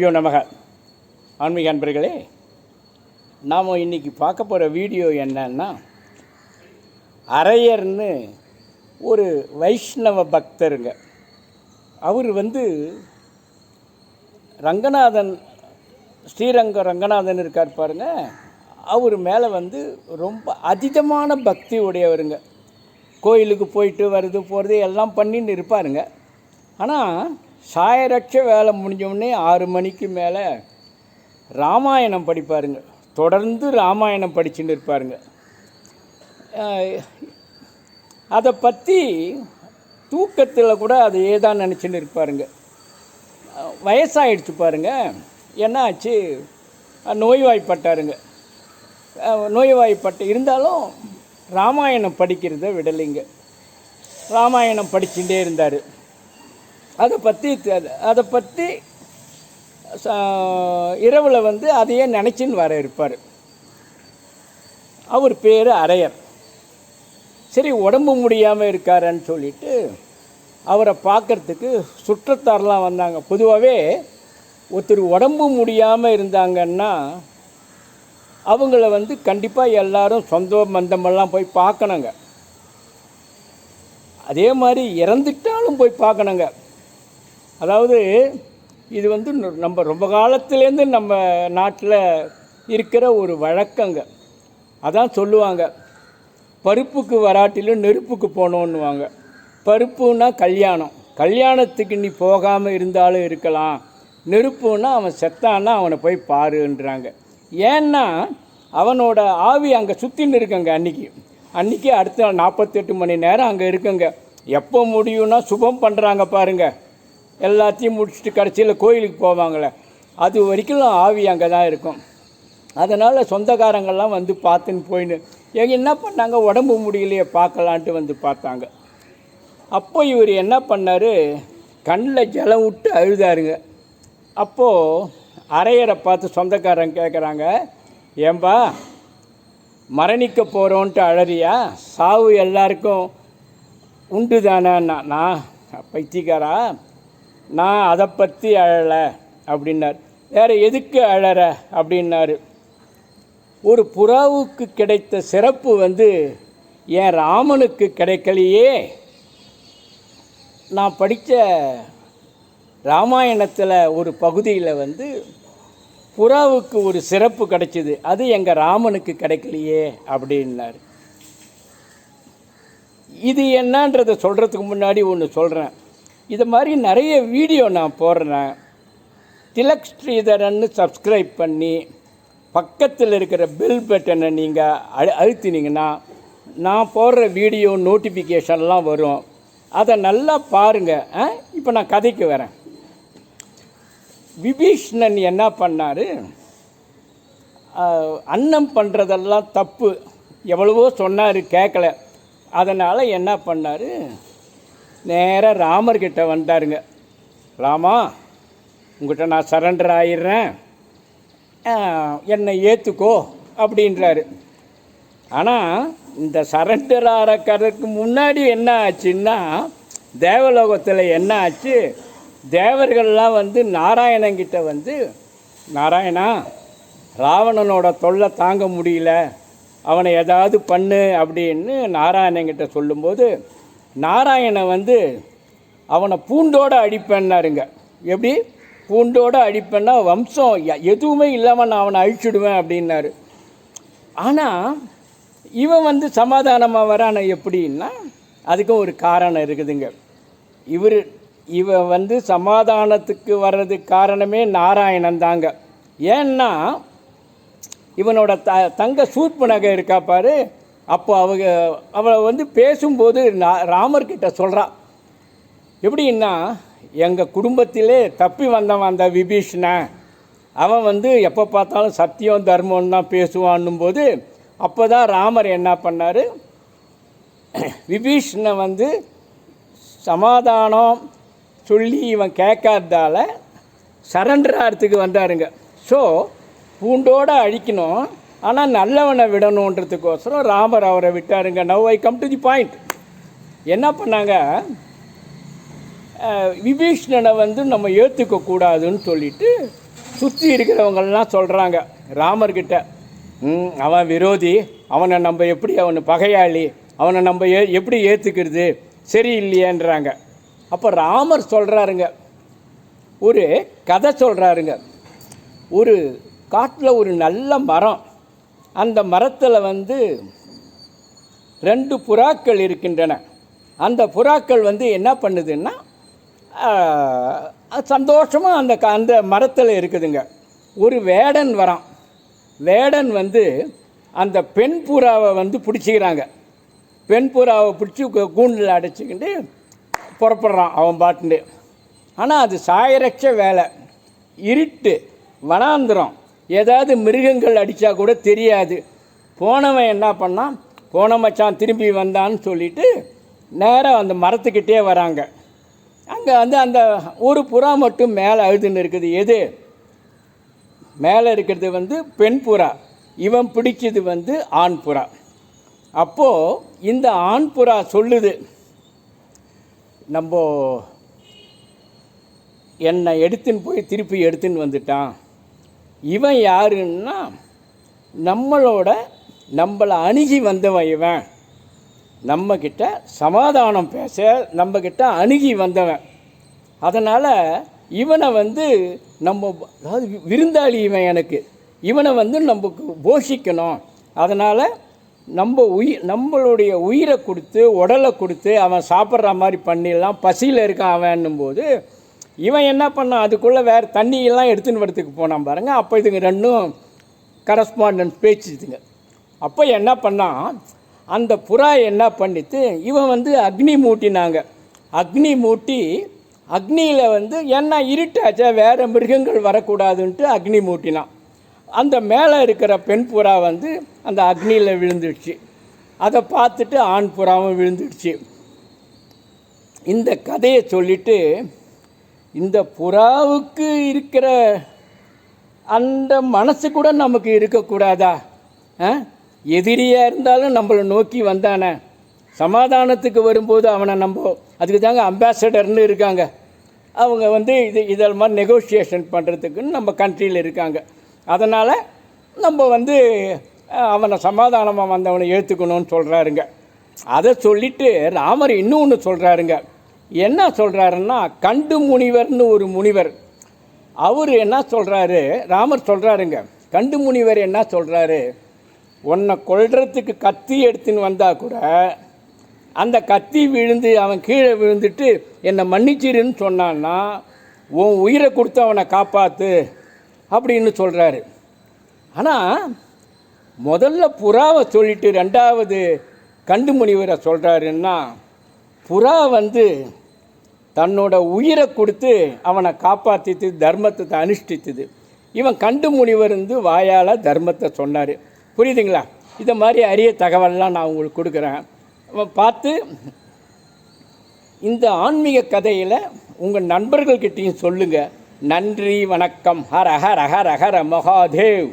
குருப்பியோ நமக. ஆன்மீக அன்பர்களே நாம் இன்றைக்கி பார்க்க போகிற வீடியோ என்னன்னா அரையர்னு ஒரு வைஷ்ணவ பக்தருங்க. அவர் வந்து ரங்கநாதன் ஸ்ரீரங்க ரங்கநாதன் இருக்கார் பாருங்க. அவர் மேலே வந்து ரொம்ப அதிகமான பக்தி உடையவருங்க. கோயிலுக்கு போயிட்டு வருது போகிறது எல்லாம் பண்ணின்னு இருப்பாருங்க. ஆனால் சாயரட்ச வேலை முடிஞ்சோடனே ஆறு மணிக்கு மேலே ராமாயணம் படிப்பாருங்க. தொடர்ந்து ராமாயணம் படிச்சுட்டு இருப்பாருங்க. அதை பற்றி தூக்கத்தில் கூட அது ஏதா நினச்சின்னு இருப்பாருங்க. வயசாகிடுச்சு வயசாயிடுச்சு பாருங்க. என்ன ஆச்சு நோய்வாய்ப்பட்டாருங்க. நோய்வாய்ப்பட்டு இருந்தாலும் ராமாயணம் படிக்கிறத விடலைங்க. ராமாயணம் படிச்சுட்டே இருந்தார். அதை பற்றி அதை பற்றி இரவில் வந்து அதையே நினச்சின்னு வர இருப்பார். அவர் பேர் அரையர் சரி உடம்பு முடியாமல் இருக்காருன்னு சொல்லிட்டு அவரை பார்க்கறதுக்கு சுற்றத்தாரெலாம் வந்தாங்க. பொதுவாகவே ஒருத்தர் உடம்பு முடியாமல் இருந்தாங்கன்னா அவங்கள வந்து கண்டிப்பாக எல்லாரும் சொந்த மந்தமெல்லாம் போய் பார்க்கணுங்க. அதே மாதிரி இறந்துட்டாலும் போய் பார்க்கணுங்க. அதாவது இது வந்து நம்ம ரொம்ப காலத்துலேருந்து நம்ம நாட்டில் இருக்கிற ஒரு வழக்கங்க. அதான் சொல்லுவாங்க. பருப்புக்கு வராட்டிலும் நெருப்புக்கு போகணுன்னுவாங்க பருப்புன்னா கல்யாணம். கல்யாணத்துக்கு நீ போகாமல் இருந்தாலும் இருக்கலாம். நெருப்புன்னா அவன் செத்தான்னா அவனை போய் பாருன்றாங்க. ஏன்னா அவனோட ஆவி அங்கே சுற்றின்னு இருக்குங்க அன்றைக்கி அன்றைக்கி அடுத்த நாற்பத்தெட்டு மணி நேரம் அங்கே இருக்குங்க. எப்போ முடியும்னா சுபம் பண்ணுறாங்க பாருங்கள் எல்லாத்தையும் முடிச்சுட்டு கடைசியில் கோயிலுக்கு போவாங்களே அது வரைக்கும் ஆவி அங்கே தான் இருக்கும். அதனால் சொந்தக்காரங்கள்லாம் வந்து பார்த்துன்னு போயின்னு எங்கள் என்ன பண்ணாங்க உடம்பு முடியலையே பார்க்கலான்ட்டு வந்து பார்த்தாங்க. அப்போ இவர் என்ன பண்ணார் கண்ணில் ஜலம் விட்டு அழுதாருங்க. அப்போது அரையரை பார்த்து சொந்தக்காரங்க கேட்குறாங்க ஏம்பா மரணிக்க போகிறோன்ட்டு அழறியா? சாவு எல்லாருக்கும் உண்டு தானே நான் பைத்தியக்காரா? நான் அதை பற்றி அழலை அப்படின்னார். வேறு எதுக்கு அழற? அப்படின்னாரு. ஒரு புறாவுக்கு கிடைத்த சிறப்பு வந்து என் ராமனுக்கு கிடைக்கலையே. நான் படித்த ராமாயணத்தில் ஒரு பகுதியில் வந்து புறாவுக்கு ஒரு சிறப்பு கிடைச்சிது. அது எங்கள் ராமனுக்கு கிடைக்கலையே அப்படின்னார். இது என்னன்றதை சொல்கிறதுக்கு முன்னாடி ஒன்று சொல்கிறேன் இது மாதிரி நிறைய வீடியோ நான் போடுறேன். திலக் ஸ்ரீதரன்னு சப்ஸ்கிரைப் பண்ணி பக்கத்தில் இருக்கிற பெல் பட்டனை நீங்கள் அழு அழுத்தினீங்கன்னா நான் போடுற வீடியோ நோட்டிஃபிகேஷன்லாம் வரும். அதை நல்லா பாருங்கள் இப்போ நான் கதைக்கு வரேன். விபீஷ்ணன் என்ன பண்ணார்? அன்னம் பண்ணுறதெல்லாம் தப்பு. எவ்வளவோ சொன்னார் கேட்கல அதனால் என்ன பண்ணார்? நேராக ராமர்கிட்ட வந்தாருங்க. ராமா உங்கள்கிட்ட நான் சரண்டர் ஆயிடுறேன். என்னை ஏற்றுக்கோ அப்படின்றாரு. ஆனால் இந்த சரண்டர் ஆறக்கிறதுக்கு முன்னாடி என்ன ஆச்சுன்னா தேவலோகத்தில் என்ன ஆச்சு தேவர்கள்லாம் வந்து நாராயணங்கிட்ட வந்து நாராயணா ராவணனோட தொல்லை தாங்க முடியல. அவனை ஏதாவது பண்ணு அப்படின்னு நாராயணங்கிட்ட சொல்லும்போது நாராயணன் வந்து அவனை பூண்டோடு அடிப்பேன்னாருங்க. எப்படி? பூண்டோட அடிப்பேன்னா வம்சம் எதுவுமே இல்லாமல் நான் அவனை அழிச்சிடுவேன் அப்படின்னாரு. ஆனால் இவன் வந்து சமாதானமாக வரான எப்படின்னா அதுக்கும் ஒரு காரணம் இருக்குதுங்க. இவர் இவன் வந்து சமாதானத்துக்கு வர்றதுக்கு காரணமே நாராயணன் தாங்க. ஏன்னா இவனோட த தங்க சூர்ப்பு நகை இருக்கா பாரு? அப்போ அவங்க அவளை வந்து பேசும்போது நா- ராமர்கிட்ட சொல்கிறான் எப்படின்னா எங்கள் குடும்பத்திலே தப்பி வந்தவன் அந்த விபீஷணன் அவன் வந்து எப்போ பார்த்தாலும் சத்தியம் தர்மம் தான் பேசுவான்னும் போது அப்போ தான் ராமர் என்ன பண்ணார்? விபீஷணை வந்து சமாதானம் சொல்லி இவன் கேட்காததால சரண்டர் ஆகிறதுக்கு வந்தாருங்க. ஸோ பூண்டோட அழிக்கணும். ஆனால் நல்லவனை விடணுன்றதுக்கோசரம் ராமர் அவரை விட்டாருங்க. Now I come to the point என்ன பண்ணாங்க? விபீஷ்ணனை வந்து நம்ம ஏற்றுக்க கூடாதுன்னு சொல்லிட்டு சுற்றி இருக்கிறவங்கள்லாம் சொல்கிறாங்க ராமர்கிட்ட அவன் விரோதி. அவனை நம்ம எப்படி அவனை பகையாளி? அவனை நம்ம ஏ எப்படி ஏற்றுக்கிறது சரியில்லையேன்றாங்க அப்போ ராமர் சொல்கிறாருங்க ஒரு கதை சொல்கிறாருங்க ஒரு காட்டில் ஒரு நல்ல மரம். அந்த மரத்தில் வந்து ரெண்டு புறாக்கள் இருக்கின்றன. அந்த புறாக்கள் வந்து என்ன பண்ணுதுன்னா சந்தோஷமாக அந்த க- அந்த மரத்தில் இருக்குதுங்க. ஒரு வேடன் வரான். வேடன் வந்து அந்த பெண் புறாவை வந்து பிடிச்சிக்கிறாங்க. பெண் புறாவை பிடிச்சி கூண்டில் அடைச்சிக்கிட்டு புறப்படுறான் அவன் பாட்டுண்டு ஆனால் அது சாயரட்ச வேலை. இருட்டு வனாந்திரம். ஏதாவது மிருகங்கள் அடித்தா கூட தெரியாது. போனவன் என்ன பண்ணான்? போன மச்சான் திரும்பி வந்தான்னு சொல்லிட்டு நேராக அந்த மரத்துக்கிட்டே வராங்க. அங்கே வந்து அந்த ஒரு புறா மட்டும் மேலே அழுதுன்னு இருக்குது. எது? மேலே இருக்கிறது வந்து பெண் புறா. இவன் பிடிச்சது வந்து ஆண் புறா. அப்போது இந்த ஆண் புறா சொல்லுது நம்ம என்னை எடுத்துன்னு போய் திருப்பி எடுத்துன்னு வந்துட்டான். இவன் யாருன்னா நம்மளோட நம்மளை அணுகி வந்தவன் இவன். நம்மக்கிட்ட சமாதானம் பேச நம்மக்கிட்ட அணுகி வந்தவன். அதனால் இவனை வந்து நம்ம அதாவது விருந்தாளி இவன் எனக்கு. இவனை வந்து நமக்கு போஷிக்கணும். அதனால் நம்ம உயிர் நம்மளுடைய உயிரை கொடுத்து உடலை கொடுத்து அவன் சாப்பிட்ற மாதிரி பண்ணிடலாம். பசியில் இருக்கான் அவன்னும் போது இவன் என்ன பண்ணான் அதுக்குள்ளே வேறு தண்ணியெல்லாம் எடுத்துன்னு வரத்துக்கு போனான் பாருங்கள் அப்போ இதுங்க ரெண்டும் கரஸ்பாண்டன்ஸ் பேச்சுதுங்க அப்போ என்ன பண்ணான் அந்த புறா என்ன பண்ணித்து இவன் வந்து அக்னி மூட்டினாங்க. அக்னி மூட்டி அக்னியில் வந்து என்ன இருட்டாச்சா வேறு மிருகங்கள் வரக்கூடாதுன்ட்டு அக்னி மூட்டினான். அந்த மேலே இருக்கிற பெண் புறா வந்து அந்த அக்னியில் விழுந்துடுச்சு. அதை பார்த்துட்டு ஆண் புறாவும் விழுந்துடுச்சு. இந்த கதையை சொல்லிவிட்டு இந்த புறாவுக்கு இருக்கிற அந்த மனசு கூட நமக்கு இருக்கக்கூடாதா? ஆ? எதிரியாக இருந்தாலும் நம்மளை நோக்கி வந்தானே. சமாதானத்துக்கு வரும்போது அவனை நம்ம அதுக்கு தாங்க அம்பாசடர்னு இருக்காங்க. அவங்க வந்து இது இதில் மாதிரி நெகோஷியேஷன் பண்ணுறதுக்குன்னு நம்ம கண்ட்ரியில் இருக்காங்க. அதனால் நம்ம வந்து அவனை சமாதானமாக வந்தவனை ஏற்றுக்கணும்னு சொல்கிறாருங்க அதை சொல்லிவிட்டு ராமர் இன்னும் ஒன்று சொல்கிறாருங்க என்ன சொல்கிறாருன்னா கண்டு முனிவர்னு ஒரு முனிவர். அவர் என்ன சொல்கிறாரு ராமர் சொல்கிறாருங்க கண்டு முனிவர் என்ன சொல்கிறாரு உன்னை கொள்றதுக்கு கத்தி எடுத்துன்னு வந்தால் கூட அந்த கத்தி விழுந்து அவன் கீழே விழுந்துட்டு என்னை மன்னிச்சிருன்னு சொன்னான்னா உன் உயிரை கொடுத்து அவனை காப்பாற்று அப்படின்னு சொல்கிறாரு ஆனால் முதல்ல புறாவை சொல்லிட்டு ரெண்டாவது கண்டு முனிவரை சொல்கிறாருன்னா புறா வந்து தன்னோட உயிரை கொடுத்து அவனை காப்பாற்றித்து தர்மத்தை அனுஷ்டித்தது. இவன் கண்டு முனிவருந்து வாயால் தர்மத்தை சொன்னார். புரியுதுங்களா? இதை மாதிரி அரிய தகவல்லாம் நான் உங்களுக்கு கொடுக்குறேன். அவன் பார்த்து இந்த ஆன்மீக கதையில் உங்கள் நண்பர்கள்கிட்டையும் சொல்லுங்கள் நன்றி வணக்கம். ஹர ஹர ஹர ஹர மகாதேவ்.